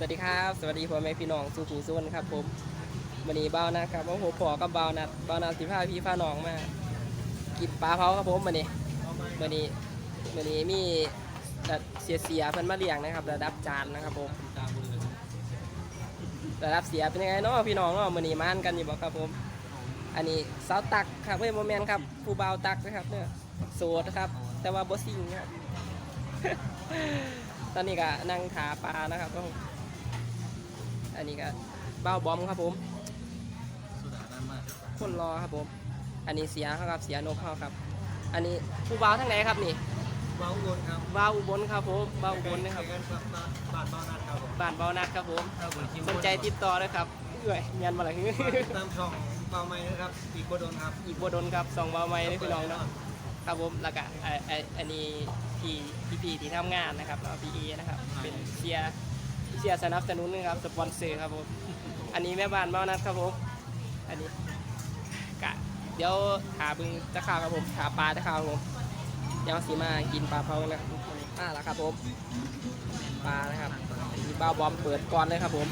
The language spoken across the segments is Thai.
สวัสดีครับ สวัสดีพ่อแม่พี่น้องสู่ผู้ส่วนครับผมวันนี้เบ้านะครับว่าผมพอกับเบ้านัดเบ้านัดสิพาพี่พาน้องมากินปลาเผาครับผมวันนี้วันนี้วันนี้มีเสียเสียเพิ่นมาเลี้ยงนะครับ ระดับจานนะครับผมระดับเสียเป็นยังไงเนาะพี่น้องเนาะวันนี้มานกันอยู่บ่ครับผม อันนี้สาวตักครับเพื่อนโมเมนครับผู้บ่าตักนะครับเนี่ยโสดครับ แต่ว่าบ่ซิงครับตอนนี้ก็นั่งขาปลานะครับผม อันนี้ก็เบ้าบอมครับผมสุดานั่นมากคนรอครับผม อันนี้เสียเขาครับเสียนกเขาครับ อันนี้ผู้บ่าวทั้งไหนครับนี่ว้าวบนครับบ่าวอุบลครับผมบ่าวอุบลนะครับใกล้ๆกับบาทบ้านนัดครับผมบ้านเบานัดครับผมถ้าบนคิมสนใจติดต่อเลยครับเอ้ยยันมาหลังตามช่องเปาไม้นะครับ อีกบโดนครับอีกบดนครับสองเบาไม้เลยพี่น้องเนาะครับผมแล้วก็ไอ้ไอ้อันนี้พี่พี่พี่ที่ทำงานนะครับแล้วพี่เอนะครับเป็นเชียร์ เชียร์สนับสนุนนะครับสปอนเซอร์ครับผมอันนี้แม่บ้านเบ้านัดครับผมอันนี้กะเดี๋ยวหาบึงจะข่าวครับผมหาปลาจะข่าวครับผมเดี๋ยวสีมากินปลาเผากันนะครับอ่าแล้วครับผมปลานะครับมีบ้าบอมเปิดก่อนเลยครับผม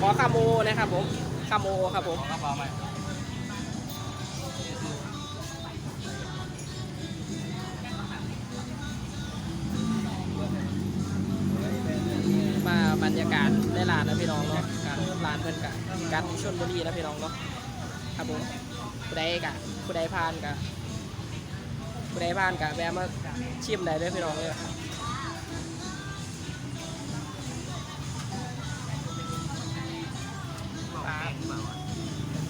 ขอคาโมนะครับผมคาโมครับผมของกระเป๋าไหม บรรยากาศในร้านนะพี่น้องเนาะการร้านเพื่อนกะการชนบุรีนะพี่น้องเนาะครับผมผู้ใดกะผู้ใดผ่านกะผู้ใดผ่านกะแวะมาชิมได้เลยพี่น้องเลยปลา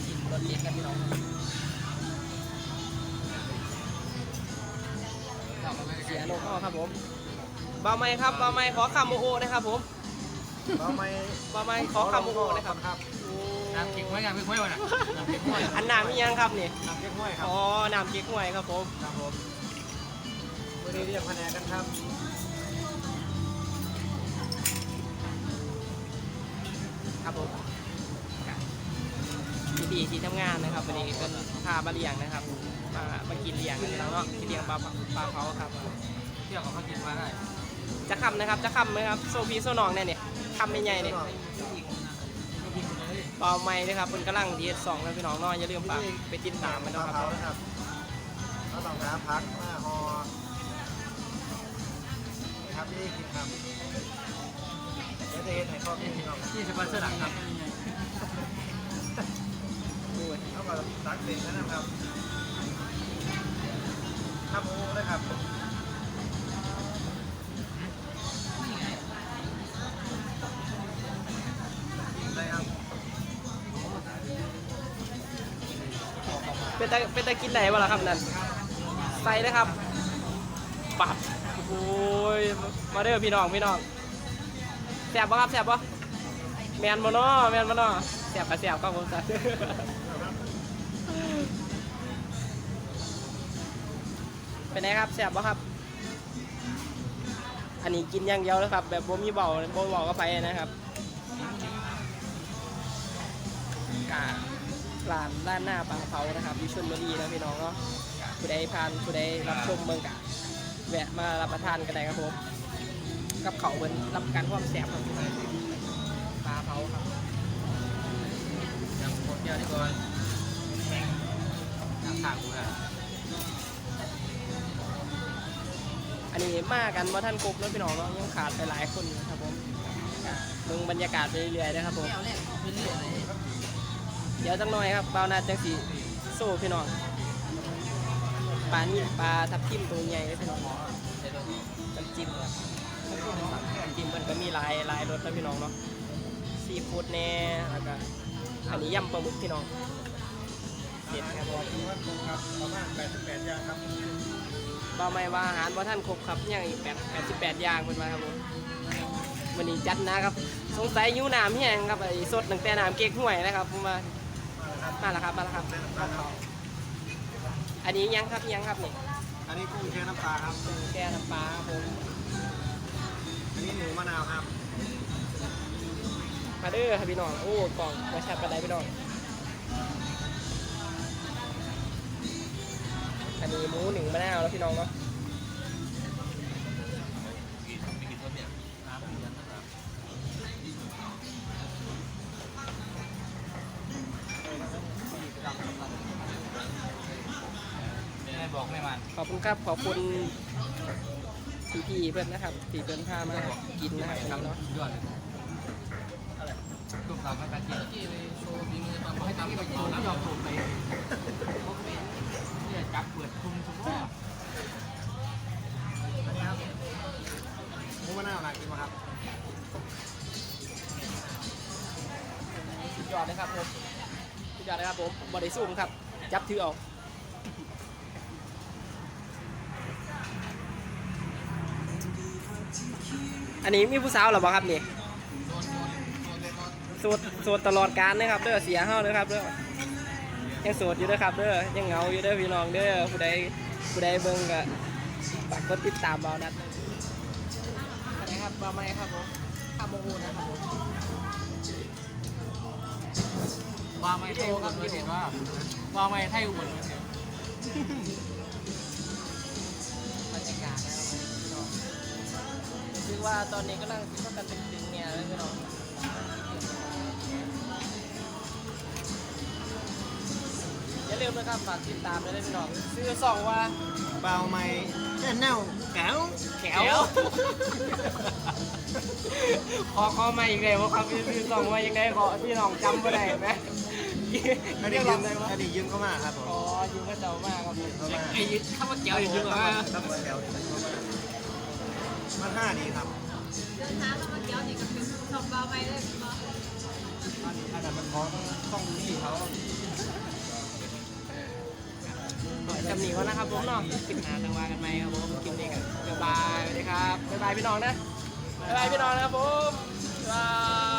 ชิมรสเด็ดกันพี่น้องเสียโลกครับผมเบาไม้ครับเบาไม้ขอคำโมโอนะครับผม เปาไม้เบาไม้ขอคำโมโอนะครับครับโอ้น้ำเก๊กห้วยน้ำเก๊กห้วยวะน่ะน้ำเก๊กห้วยอันน้ำมียังครับนี่น้ำเก๊กห้วยครับอ๋อน้ำเก๊กฮวยครับผมครับผมวันนี้เรียกคะแนนกันครับครับผมพี่ดีที่ทำงานนะครับวันนี้เป็นพามาเลี้ยงนะครับมามากินเลี้ยงกันแล้วเนาะกินเลี้ยงปลาเผาปลาเผาครับเที่ยวของเขากินมาได้จะคำนะครับจะคำไหมครับโซฟีโซนองเนี่ยนี่ คำไม่ใหญ่เนี่ยเปล่าไม้นะครับเป็นกำลังดีสองแล้วพี่น้องเน้อยอย่าลืมฝากไปติดตามมันมะเนาะพคร้าวรับ นะครับก็ต้องหาพักมาหอครับนี่กินครับเดี๋ยวจะเห็นให้พ่อพี่น้องที่สปอนเซอร์หลักครับเท่ากับตักเด็กนะครับครับโอ้นะครับ เป็นตาเป็นตากินไหนวะล่ะครับนั่นใส่เลยครับปับโอ้ยมาเด้อพี่น้องพี่น้องแสบปะครับแสบปะแมนมานาะแมนมานาะแสบกับแสบครับผมสัตว์เป็นไงครับแสบปะครับ อันนี้กินอย่างเดียวนะครับ แบบบ่มีเบาบ่เบาก็ไปนะครับกา ร้านร้านหน้าปลาเผานะครับอยู่ชลบุรีนะพี่น้องเนาะกะผู้ใดผ่านผู้ใดรับชมเมืองกะแวะมารับประทานกันได้ครับผมกับเขาวเพิ่นรับประกันความแสบครับปลาเผาครับยังหมดเดียวดีกว่าน้ำขาดกูครับอันนี้มากันว่าท่านกบแล้วพี่น้องเนาะยังขาดไปหลายคนนะครับผมกะลงบรรยากาศไปเรื่อยๆนะครับผม เดี๋ยวจังหน่อยครับเบานาจังสีโซ่พี่น้องปลานี่ปลาทับทิมตัวใหญ่เลยพี่น้องน้ำจิ้มครับน้ำจิ้มมันก็มีหลายหลายรสนะพี่น้องเนาะซีฟู้ดแน่แล้วก็อันนี้ยำปลาหมึกพี่น้องเด็ดครับผมว่าคงครับประมาณ88อย่างครับเบาไม่ว่าอาหารว่าท่านครบครับยังอีกแปดแปดสิบแปดอย่างเป็นมาครับผมวันนี้จัดนะครับ สงสัยยิ้วน้ำแห้งครับไอ้สดตั้งแต่น้ำเก๊กห้วยนะครับผมมา มาแล้วครับมาแล้วครับข้าวเขาอันนี้ยังครับยังครับนี่อันนี้กุ้งแช่น้ำปลาครับเป็นแก้น้ำปลาครับผมอันนี้หมูมะนาวครับ มาเด้อครับพี่น้องโอ้กล่องมาแชร์กันได้พี่น้องอันนี้หมูหนึ่งมะนาวแล้วพี่น้องเนาะ บอกไม่มันขอบคุณครับขอบคุณพี่พี่ๆเพื่อนนะครับที่เพื่อนพามากินนะครับวันนี้เนาะยอดเลยอะไรตุ้มตามกันกินที่ไปโชว์ฝีมือตอนให้ตามไปกินแล้วยอมผมไปเนี่ยจับเปิดคุมทุกข้อมุ้งมะนาวน่ากินไหมครับสุดยอดเลยครับผมสุดยอดเลยครับผมบอดี้ซูมครับ จับถือเอา อันนี้มีผู้สาวหรอเปล่าครับนี่โสดโสดตลอดการนะครับเด้อเสียเฮาเด้อครับเด้อยังโสดอยู่เด้อครับเด้อยังเหงาอยู่เด้อพี่น้องเด้อผู้ใดผู้ใดเบิ่งก็ฝากกดติดตามเบานัดอะไรครับบาไม้ครับผมข้ามโมนะครับผมวางไม้ไทยอุบลเห็นว่าวางไม้ไทยอุบลเห็น ว่าตอนนี้กำลังคิดว่ากันตึงๆเนี่ยเลยพี่น้องอย่าลืมนะครับฝากติดตามด้วยนะพี่น้องชื่อสองว่าเบาไหมแน่แน่วแก้วแขวขอขอมาอีกเลยว่าครับพี่ชื่อสองว่ายังไงขอพี่น้องจำไม่ได้ไหมไม่ได้เรียกยืเรามได้ว่าไม่ได้ยืมเข้ามาครับผมอ๋อยืมก็เจ้ามากครับผมไอ้ยึดข้าวเกี๊ยวอยู่ด้วยครับผมแก้ว มันห้าดีครับเดินทางมาเกี่ยวนี่ก็คือชมเบาไปเลยบออันนั้นมันของต้องที่เขาจำหนีเขานะครับผมเนาะติดหาทางวากันไหมครับผมกินดีกันบ๊ายบายสวัสดีครับบ๊ายบายพี่น้องนะบ๊ายบายพี่น้องนะครับผม